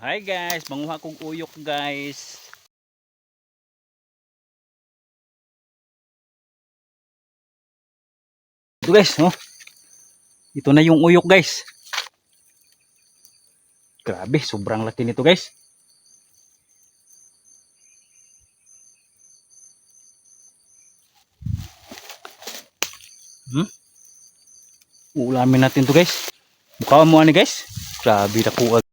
Hi guys, manguha kong uyok guys. Ito guys, oh. Ito na yung uyok guys. Grabe, sobrang laki nito guys. Hmm? Ulamin natin to guys. Mukha mo ani guys. Grabe na po.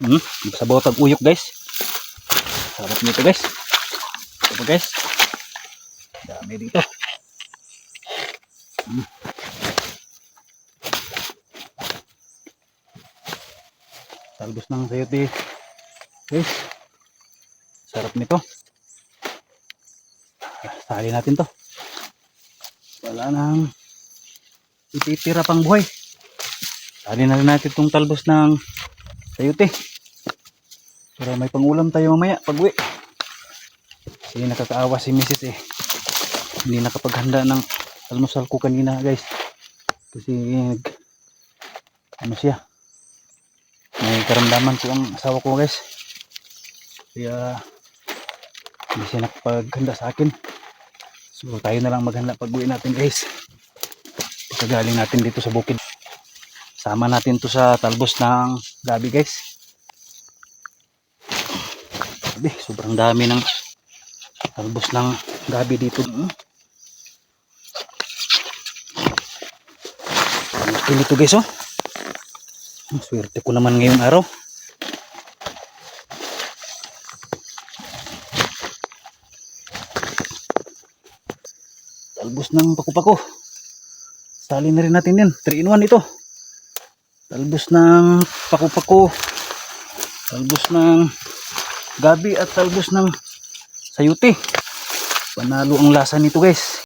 Hmm? Sabaw tag uyok guys. Sarap nito guys. Ito guys. Dami dito. Hmm. Talbos ng sayote. Guys. Sarap nito. Sali natin to. Wala nang ititira pang buhay. Sali na natin itong talbos ng sayote. Para may pangulam tayo mamaya pag uwi. Kasi nakakaawa si Mrs. eh. Hindi nakapaghanda ng almusal ko kanina guys. Kasi ano siya. May karamdaman po ang asawa ko guys. Kaya hindi siya nakapaghanda sa akin. So tayo na lang maghanda pag uwi natin guys. Pagkagaling natin dito sa bukid. Sama natin to sa talbos ng gabi guys. Sabi, sobrang dami ng talbos ng gabi dito. Hmm. Ang dito guys oh. Swerte ko naman ngayong araw. Talbos ng paku-pako. Sali na rin natin yan. 3 in 1 ito. Talbos ng paku-pako. Talbos ng gabi at talbos ng sayuti. Panalo ang lasa nito guys.